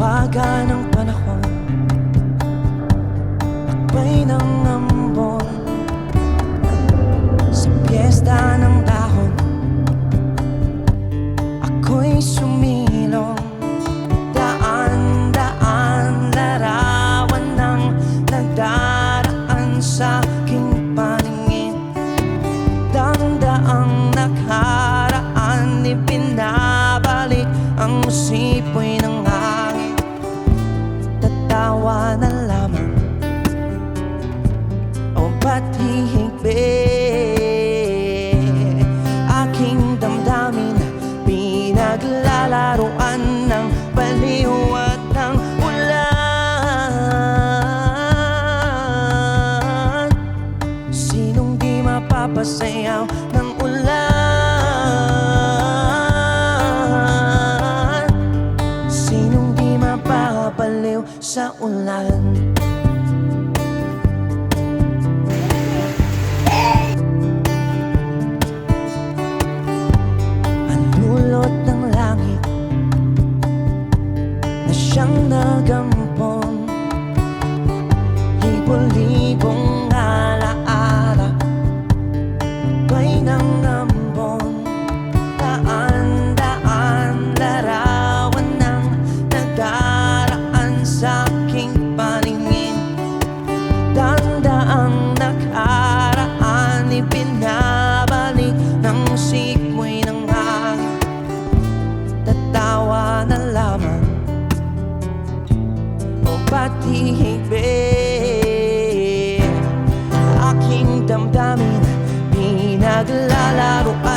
Tawagan ng panahon Akbay ng ambon Sa piyesta ng dahon. Ako'y sumilong Daan-daan larawan ng nagdaraan sa aking paningin. Dang-daang nakaraan Ipinabalik ang sipoy ng hangin Tatawa na lamang O ba't hihigpit Aking damdamin Pinaglalaroan ng baliw Sinong di mapapasayaw ng ulan mapapaliw sa ulan. Ang lulot ng langit Na siyang nagampong Libo-libong simoy ng hangin Tatawa na lamang. O ba't hihigpit? Aking damdamin Pinaglalaroan